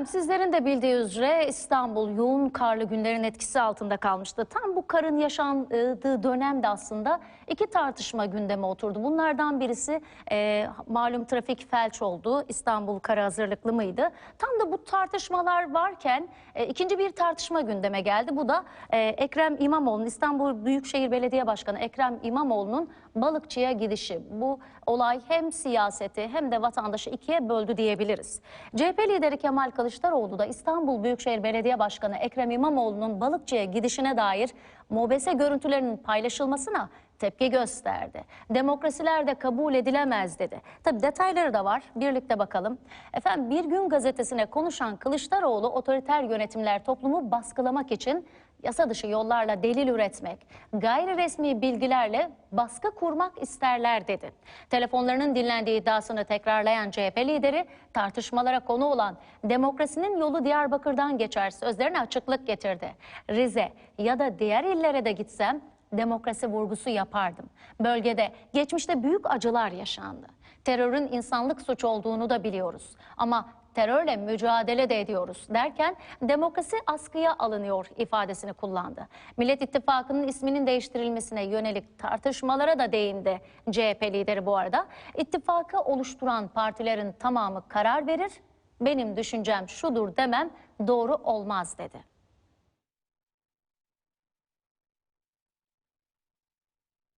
Efendim sizlerin de bildiği üzere İstanbul yoğun karlı günlerin etkisi altında kalmıştı. Tam bu karın yaşandığı dönemde aslında iki tartışma gündeme oturdu. Bunlardan birisi e, malum trafik felç oldu. İstanbul kara hazırlıklı mıydı? Tam da bu tartışmalar varken e, ikinci bir tartışma gündeme geldi. Bu da e, Ekrem İmamoğlu'nun İstanbul Büyükşehir Belediye Başkanı Ekrem İmamoğlu'nun balıkçıya gidişi. Bu olay hem siyaseti hem de vatandaşı ikiye böldü diyebiliriz. CHP lideri Kemal Kılıçdaroğlu da İstanbul Büyükşehir Belediye Başkanı Ekrem İmamoğlu'nun balıkçıya gidişine dair mobese görüntülerinin paylaşılmasına tepki gösterdi. Demokrasiler de kabul edilemez dedi. Tabi detayları da var. Birlikte bakalım. Efendim Bir Gün gazetesine konuşan Kılıçdaroğlu otoriter yönetimler toplumu baskılamak için yasa dışı yollarla delil üretmek, gayri resmi bilgilerle baskı kurmak isterler dedi. Telefonlarının dinlendiği iddiasını tekrarlayan CHP lideri tartışmalara konu olan demokrasinin yolu Diyarbakır'dan geçer sözlerine açıklık getirdi. Rize ya da diğer illere de gitsem demokrasi vurgusu yapardım. Bölgede geçmişte büyük acılar yaşandı. Terörün insanlık suç olduğunu da biliyoruz. Ama terörle mücadele de ediyoruz derken demokrasi askıya alınıyor ifadesini kullandı. Millet İttifakı'nın isminin değiştirilmesine yönelik tartışmalara da değindi CHP lideri bu arada. İttifakı oluşturan partilerin tamamı karar verir. Benim düşüncem şudur demem doğru olmaz dedi.